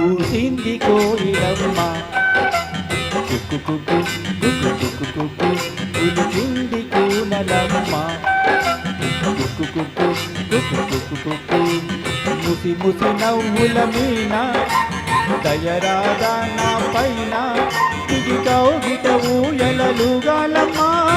కూసింది కోయిలమ్మ. కుక్కు కుక్కు కుక్కు కుక్కు కుక్కు ఉలికింది కూనలమ్మ. కుక్కు కుక్కు కుక్కు కుక్కు కుక్కు ముసి ముసి నవ్వుల మీన. దయరాదా నా పైన ఇది కౌగిట ఊయలలుగాలమ్మా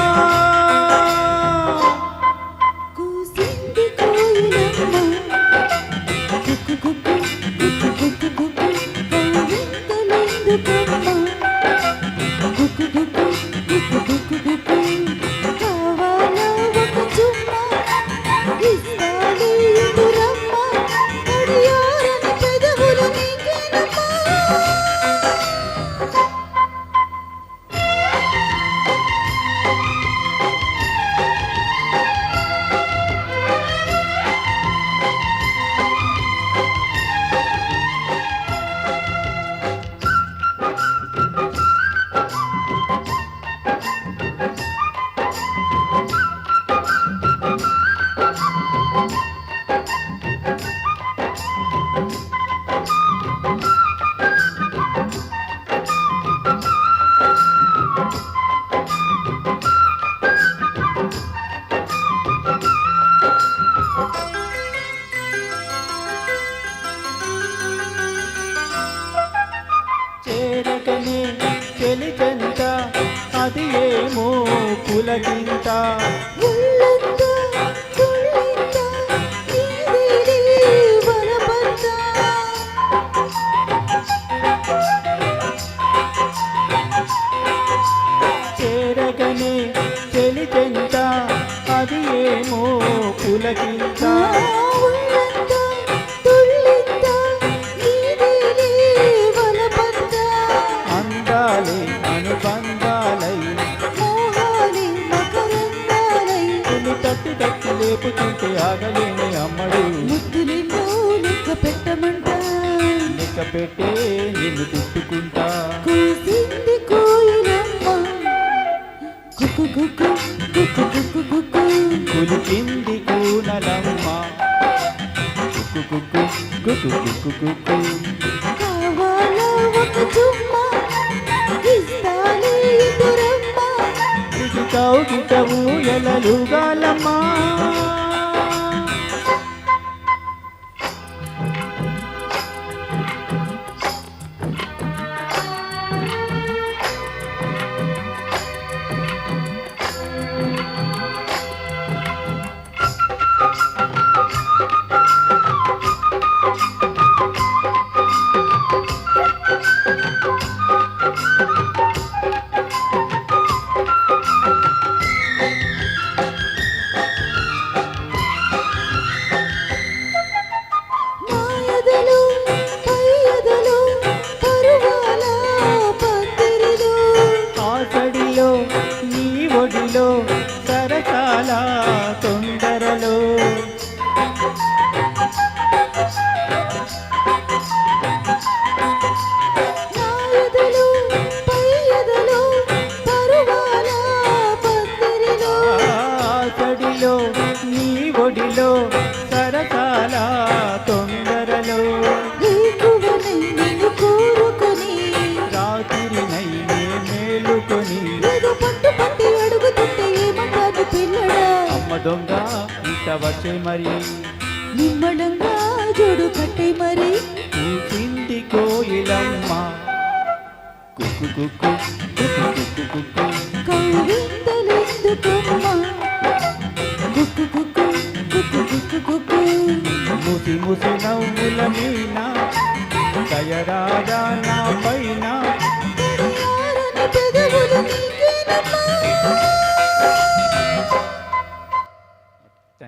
చెలిచెంత అది ఏమో వరపంతా చేరకనే చెలిచెంత అది ఏమో పులకింత. తట్టి లేపుతుంటే ఆగలేని అమ్మడు. ముద్దులెన్నో లెక్క పెట్టమంట. లెక్క పెట్టే నిన్ను తిట్టుకుంటా. కూసింది కోయిలమ్మ. కుక్కు కుక్కు కుక్కు కుక్కు కుక్కు కులికింది కూనలమ్మ. కుక్కు కుక్కు కుక్కు కుక్కు కుక్కు కావాలా ఒక చుమ్మ? ఇస్తాలే ఎదురమ్మ ఇది కౌగిటవు ఎలలుగాలమ్మా దొంగ ఇంత వచ్చే మరి. నిమ్మడంగా జోడు కట్టే మరి. కూసింది కోయిలమ్మ. కుక్కు కుక్కు కుక్కు కుక్కు కుక్కు. కౌవింతలెందుకమ్మ కుక్కు కుక్కు కుక్కు కుక్కు కుక్కు. ముసి ముసి నవ్వుల మీన. దయరాజా నా పైన.